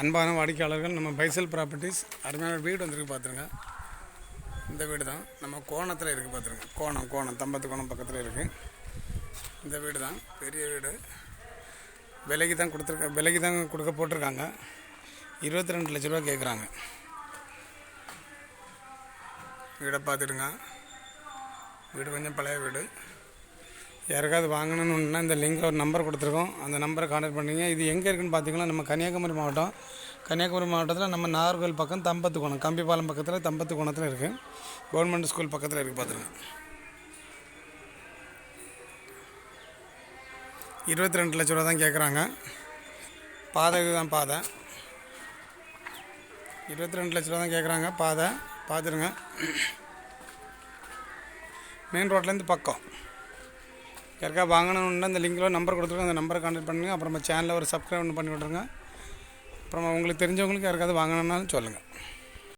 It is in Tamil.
அன்பான வாடிக்கையாளர்கள் நம்ம பைசல் ப்ராப்பர்ட்டிஸ் அருமையான வீடு வந்திருக்கு பார்த்துருங்க இந்த வீடு தான் நம்ம கோணத்தில் இருக்குது பார்த்துருங்க கோணம் கோணம் தம்பத்து கோணம் பக்கத்தில் இருக்குது இந்த வீடு தான் பெரிய வீடு. விலைக்கு தான் கொடுத்துருக்க விலைக்கு தான் கொடுக்க போட்டிருக்காங்க. இருபத்தி ரெண்டு லட்ச ரூபா கேட்குறாங்க வீடை பார்த்துடுங்க வீடு கொஞ்சம் பழைய வீடு. யாருக்காவது வாங்கணும்னா இந்த லிங்கில் ஒரு நம்பர் கொடுத்துருக்கோம். அந்த நம்பரை கான்டாக்ட் பண்ணிங்க. இது எங்கே இருக்குன்னு பார்த்தீங்கன்னா நம்ம கன்னியாகுமரி மாவட்டம். கன்னியாகுமரி மாவட்டத்தில் நம்ம நாகர்கோவில் பக்கம் தம்பத்து கோணம் கம்பிப்பாலம் பக்கத்தில் தம்பத்து கோணத்தில் இருக்குது கவர்மெண்ட் ஸ்கூல் பக்கத்தில் இருக்குது பார்த்துருங்க இருபத்தி ரெண்டு லட்ச ரூபா தான் கேட்குறாங்க பாதை இதுதான் பாதை. இருபத்தி ரெண்டு லட்ச ரூபா தான் கேட்குறாங்க பாதை. பார்த்துருங்க மெயின் ரோட்லேருந்து பக்கம். யாருக்கா வாங்கணுன்னா இந்த லிங்கில் நம்பர் கொடுத்துருக்கோம் அந்த நம்பரை கான்டாக்ட் பண்ணுங்கள் அப்புறமா சேனலில் ஒரு சப்ஸ்கிரைப் பண்ணி விட்ருங்க அப்புறமா உங்களுக்கு தெரிஞ்சவங்களுக்கு யாருக்காவது வாங்கணுன்னாலும் சொல்லுங்கள்